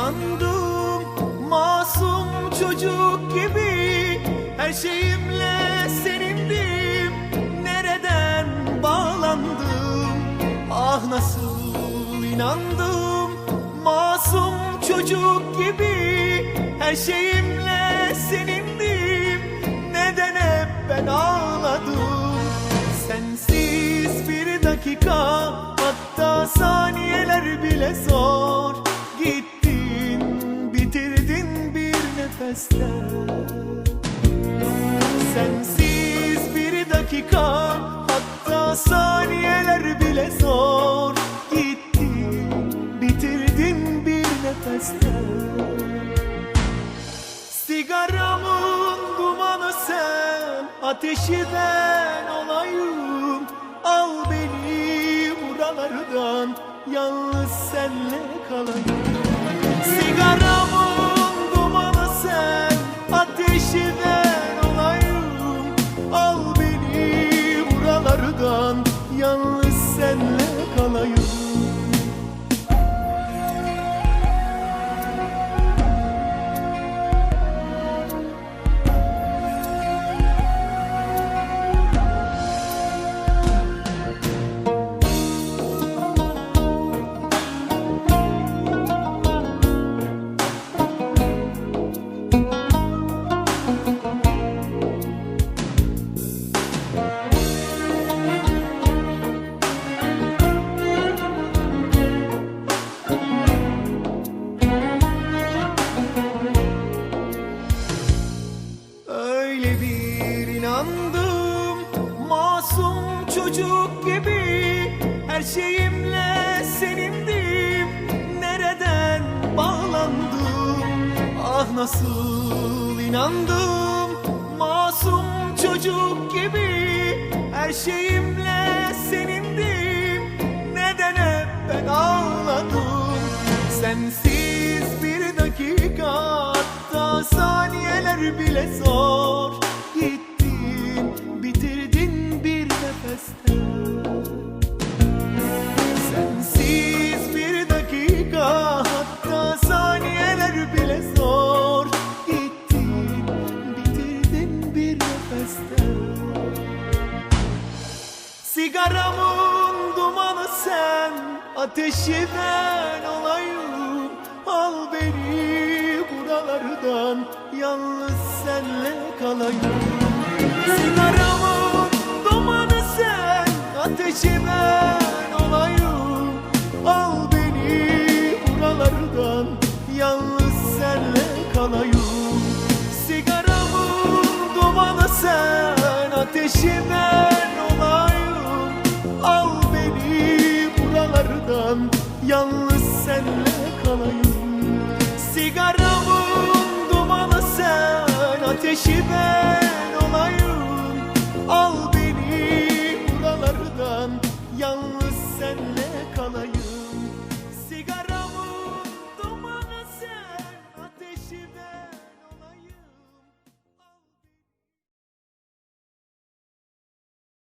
Uyandım masum çocuk gibi. Her şeyimle senindim. Nereden bağlandım? Ah nasıl inandım? Masum çocuk gibi. Her şeyimle senindim. Neden hep ben ağladım? Sensiz bir dakika Hatta saniyeler bile zor. Git Sensiz bir dakika hatta saniyeler bile zor. Gittin bitirdin bir nefeste. Sigaramın dumanı sen ateşi ben olayım. Al beni buralardan yalnız senle kalayım Öyle bir inandım. Masum çocuk gibi Her şeyimle senindim. Nereden bağlandım? Ah nasıl inandım? Masum çocuk gibi Her şeyimle senindim. Neden hep ben ağladım? Sensiz bir dakika saniyeler bile zor. Gittin bitirdin bir nefeste. Sensiz bir dakika Hatta saniyeler bile zor. Gittin bitirdin bir nefeste. Sigaramın dumanı sen Ateşi ben beni buralardan Yalnız senle kalayım. Sigaramın dumanı sen Ateşi ben olayım. Al beni buralardan Yalnız senle kalayım. Sigaramın dumanı sen Ateşi ben olayım. Al beni buralardan Yalnız senle kalayım. Sigaramın ateşi ben olayım. Al